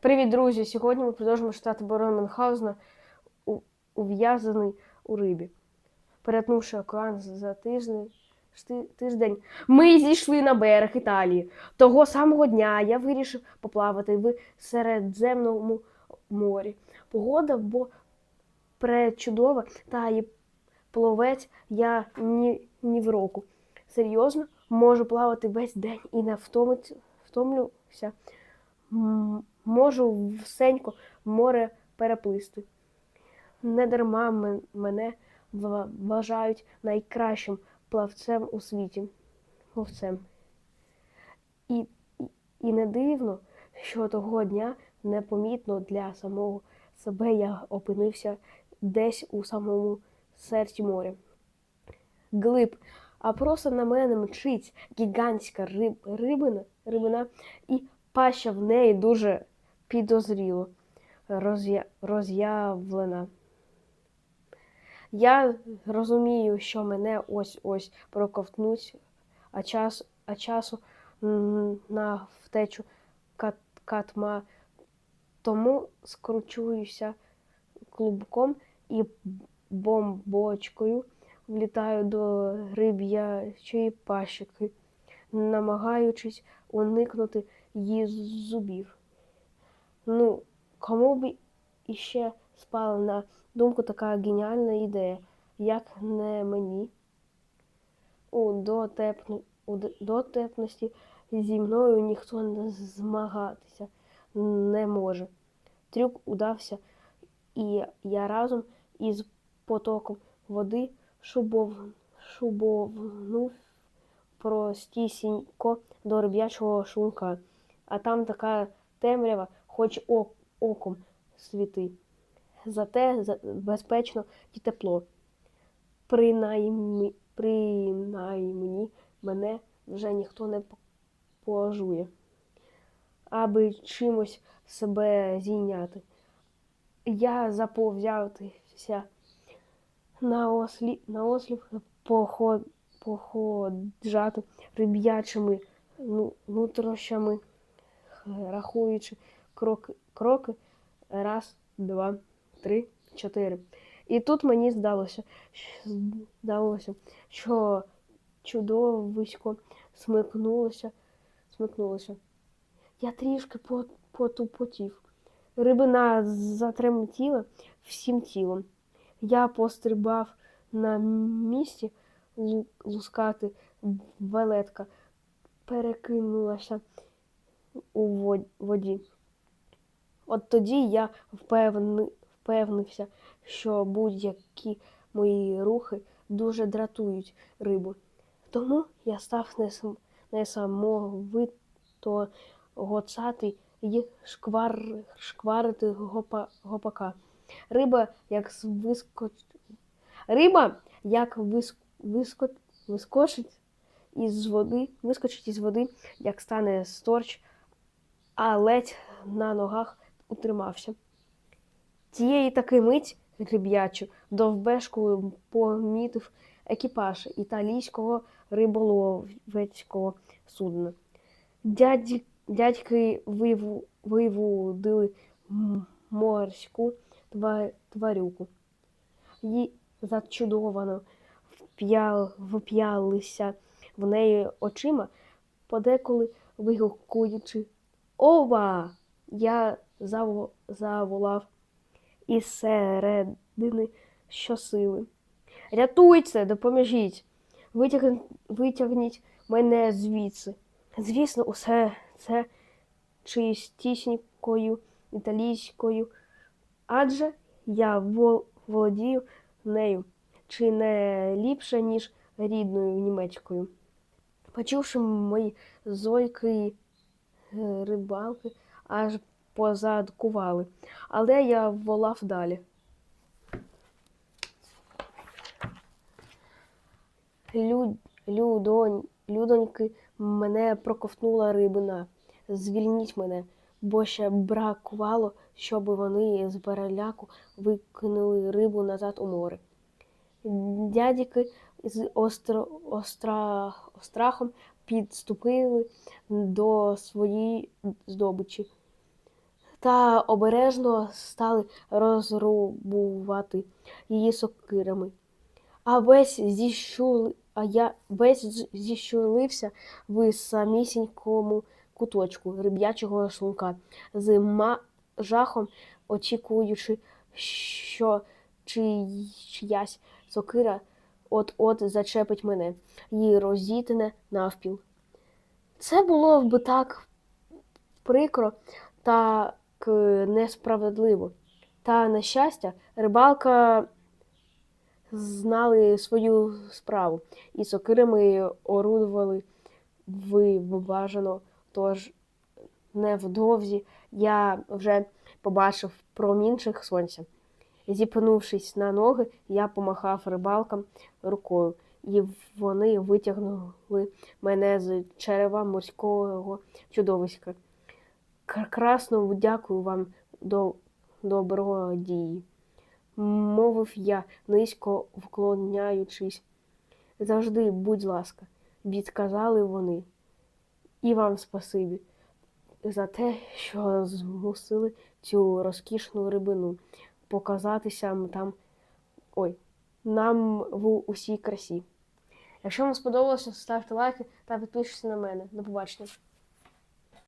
Привіт, друзі! Сьогодні ми продовжуємо читати Барона Мюнхгаузена ув'язаний у рибі. Перетнувши океан за тиждень, тиждень, ми зійшли на берег Італії. Того самого дня я вирішив поплавати в Середземному морі. Погода бо пречудова, та і пловець я ні, ні в року. Серйозно, можу плавати весь день і не втомлюся. Можу всенько море переплисти. Недарма мен- мене вважають найкращим плавцем у світі. Плавцем. І, і не дивно, що того дня непомітно для самого себе я опинився десь у самому серці моря. Глиб, а просто на мене мчить гігантська риб, рибина, рибина, і паща в неї дуже підозріло роз'я, роз'явлена. Я розумію, що мене ось-ось проковтнуть, а, час, а часу на втечу кат, катма. Тому скручуюся клубком і бомбочкою влітаю до риб'ячої пащики, намагаючись уникнути її зубів. Ну, кому б іще спала на думку така геніальна ідея, як не мені. У дотепності зі мною ніхто не змагатися не може. Трюк удався, і я разом із потоком води шубов, шубовнув простісінько до риб'ячого шлунка. А там така темрява, хоч оком світи. Зате безпечно і тепло. Принаймні, принаймні мене вже ніхто не пожує, аби чимось себе зійняти. Я заповзявся на, ослі, на ослів поход, походжати риб'ячими ну, нутрощами, рахуючи кроки, кроки раз, два, три, чотири. І тут мені здалося, здалося, що чудовисько смикнулося, смикнулося. Я трішки потупотів. Рибина затремтіла всім тілом. Я пострибав на місці лускати велетка, перекинулася у воді. От тоді я впевни, впевнився, що будь-які мої рухи дуже дратують рибу. Тому я став несам- несамовито гоцати і шквар, шкварити гопа, гопака. Риба, як вискоч... Риба, як вис... Виско... вискочить із води, вискочить із води, як стане сторч, а ледь на ногах утримався. Тієї таки мить риб'ячу довбешку помітив екіпаж італійського риболовецького судна. Дяді, дядьки виву, вивудили морську тварюку. Їй зачудовано вп'ял, вп'ялися в неї очима, подеколи вигукуючи Ова! Я заволав із середини щосили. Рятуйте, допоможіть, витягніть, витягніть мене звідси. Звісно, усе це чистісінькою італійською, адже я вол- володію нею чи не ліпше, ніж рідною німецькою. Почувши мої зойки е, рибалки, аж позадкували, але я волав далі. Люд, людонь, людоньки, мене проковтнула рибина. Звільніть мене, бо ще бракувало, щоб вони з переляку викинули рибу назад у море. Дядіки з остро, остра, острахом підступили до своєї здобичі. Та обережно стали розрубувати її сокирами. А весь зіщули, а я весь зіщулився в самісінькому куточку риб'ячого шлунка, з жахом очікуючи, що чиясь сокира от-от зачепить мене і розітне навпіл. Це було б так прикро так е, несправедливо. Та, на щастя, рибалка знали свою справу і сокирами орудували вибажано. Тож невдовзі я вже побачив промінчик сонця. Зіпнувшись на ноги, я помахав рибалкам рукою, і вони витягнули мене з черева морського чудовиська. Кр- Красно дякую вам, до добродії, мовив я, низько вклоняючись. Завжди, будь ласка, відказали вони. І вам спасибі за те, що змусили цю розкішну рибину показатися там ой, нам в усій красі. Якщо вам сподобалося, ставте лайки та підпишіться на мене. До побачення.